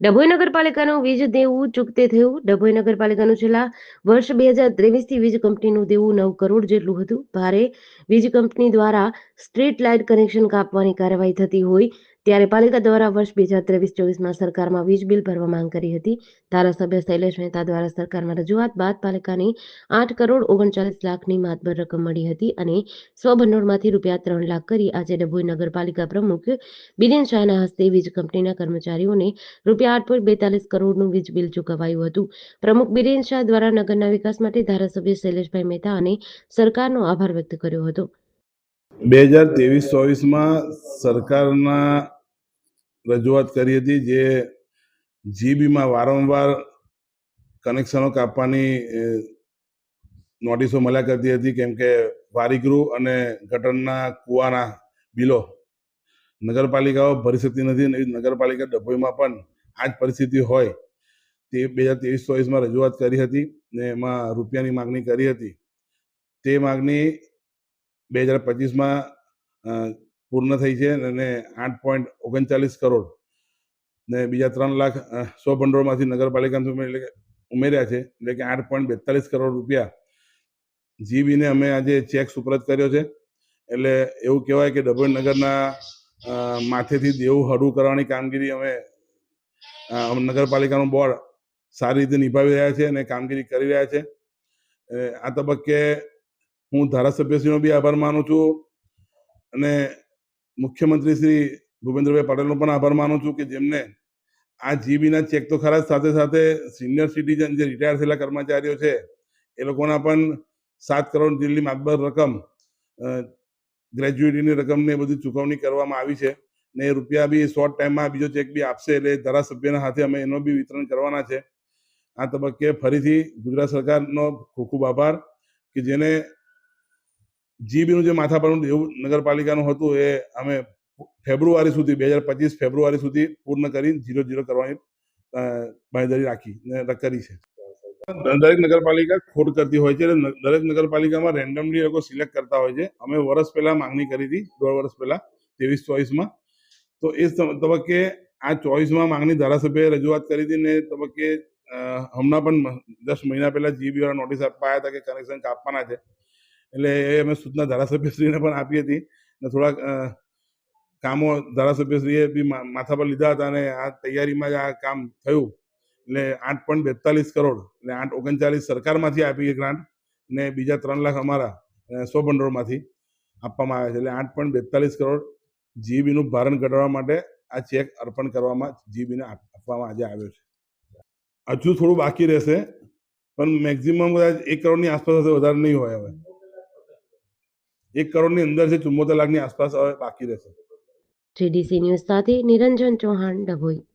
ડભોઈ નગરપાલિકાનું વીજ દેવું ચૂકતે થયું. ડભોઈ નગરપાલિકાનું છેલ્લા વર્ષ બે હજાર ત્રેવીસથી વીજ કંપનીનું દેવું નવ કરોડ જેટલું હતું. ભારે વીજ કંપની દ્વારા સ્ટ્રીટ લાઇટ કનેક્શન કાપવાની કાર્યવાહી થતી હોય ત્યારે પાલિકા દ્વારા વર્ષ બે હજાર ત્રેવીસ ચોવીસમાં સરકારમાં વીજ બિલ ભરવા માંગ કરી હતી. ધારાસભ્ય શૈલેષ મહેતા દ્વારા સરકારમાં રજૂઆત બાદ પાલિકાની આઠ કરોડ ઓગણચાલીસ લાખની માતબર રકમ મળી હતી અને સ્વભંડોળમાંથી રૂપિયા ત્રણ લાખ કરી આજે ડભોઈ નગરપાલિકા પ્રમુખ બિરેન શાહના હસ્તે વીજ કંપનીના કર્મચારીઓને રૂપિયા આઠ પોઈન્ટ બેતાલીસ કરોડનું વીજ બિલ ચૂકવાયું હતું. પ્રમુખ બિરેન શાહ દ્વારા નગરના વિકાસ માટે ધારાસભ્ય શૈલેષભાઈ મહેતા અને સરકારનો આભાર વ્યક્ત કર્યો હતો. બે હજાર ત્રેવીસ ચોવીસમાં સરકારના રજૂઆત કરી હતી જે જીબીમાં વારંવાર કનેક્શનો કાપવાની નોટિસો મળ્યા કરતી હતી, કેમ કે વારીગૃહ અને ગટરના કૂવાના બિલો નગરપાલિકાઓ ભરી શકતી નથી એવી નગરપાલિકા ડભોઈમાં પણ આ જ પરિસ્થિતિ હોય તે બે હજાર ત્રેવીસ ચોવીસમાં રજૂઆત કરી હતી ને એમાં રૂપિયાની માગણી કરી હતી. તે માગણી બે હજાર પચીસમાં પૂર્ણ થઈ છે અને આઠ પોઈન્ટ ઓગણચાલીસ કરોડ ને બીજા ત્રણ લાખ સો ભંડોળમાંથી નગરપાલિકાનું એટલે ઉમેર્યા છે, એટલે કે આઠ પોઈન્ટ બેતાલીસ કરોડ રૂપિયા. જીબીને અમે આજે ચેક સુપરત કર્યો છે, એટલે એવું કહેવાય કે ડભોઈ નગરના માથેથી દેવું હળવું કરવાની કામગીરી અમે નગરપાલિકાનું બોર્ડ સારી રીતે નિભાવી રહ્યા છે અને કામગીરી કરી રહ્યા છે. આ તબક્કે હું ધારાસભ્યશ્રીનો બી આભાર માનું છું અને મુખ્યમંત્રી શ્રી ભૂપેન્દ્રભાઈ પટેલનો પણ આભાર માનું છું કે જેમને આ જીબીના ચેક તો ખરા સાથે સાથે સિનિયર સિટીઝન જે રિટાયર થયેલા કર્મચારીઓ છે, એ લોકોના પણ સાત કરોડ જેટલી માતબર રકમ ગ્રેજ્યુએટીની રકમને બધી ચૂકવણી કરવામાં આવી છે ને એ રૂપિયા બી શોર્ટ ટાઈમમાં બીજો ચેક બી આપશે એટલે ધારાસભ્યના હાથે અમે એનો બી વિતરણ કરવાના છે. આ તબક્કે ફરીથી ગુજરાત સરકારનો ખૂબ ખૂબ આભાર કે જેને જીબીનું જે માથા એવું દેવું નગરપાલિકાનું હતું એ અમે ફેબ્રુઆરી સુધી બે હજાર પચીસ ફેબ્રુઆરી સુધી પૂર્ણ કરી ઝીરો ઝીરો કરવાની અ, રાખી ને કરી છે. દરેક નગરપાલિકા ખોટ કરતી હોય છે દરેક નગરપાલિકામાં રેન્ડમલી લોકો સિલેક્ટ કરતા હોય છે. અમે વર્ષ પહેલા માંગણી કરી હતી દોઢ વર્ષ પહેલા ત્રેવીસ ચોવીસમાં. તો એ તબક્કે આ ચોવીસમાં માંગણી ધારાસભ્યએ રજૂઆત કરી હતી ને તબક્કે હમણાં પણ દસ મહિના પહેલા જીબી વાળા નોટિસ આપવા આવ્યા હતા કે કનેક્શન કાપવાના છે. એટલે એ અમે સૂચના ધારાસભ્યશ્રીને પણ આપી હતી ને થોડાક કામો ધારાસભ્યશ્રીએ બી માથા પર લીધા હતા અને આ તૈયારીમાં જ આ કામ થયું. એટલે આઠ પોઈન્ટ બેતાલીસ કરોડ એટલે આઠ ઓગણચાલીસ સરકારમાંથી આપી ગ્રાન્ટ ને બીજા ત્રણ લાખ અમારા સો ભંડોળમાંથી આપવામાં આવે છે. એટલે આઠ પોઈન્ટ બેતાલીસ કરોડ જીબીનું ભારણ ઘટાડવા માટે આ ચેક અર્પણ કરવામાં જીબીને આપવામાં આજે આવ્યો છે. હજુ થોડું બાકી રહેશે, પણ મેક્ઝિમમ કદાચ એક કરોડની આસપાસ વધારે નહીં હોય હવે. એક કરોડની અંદર છે ચુમ્મોતેર લાખની આસપાસ હવે બાકી રહેશે. GDC news Niranjan Chauhan, Dabhoi.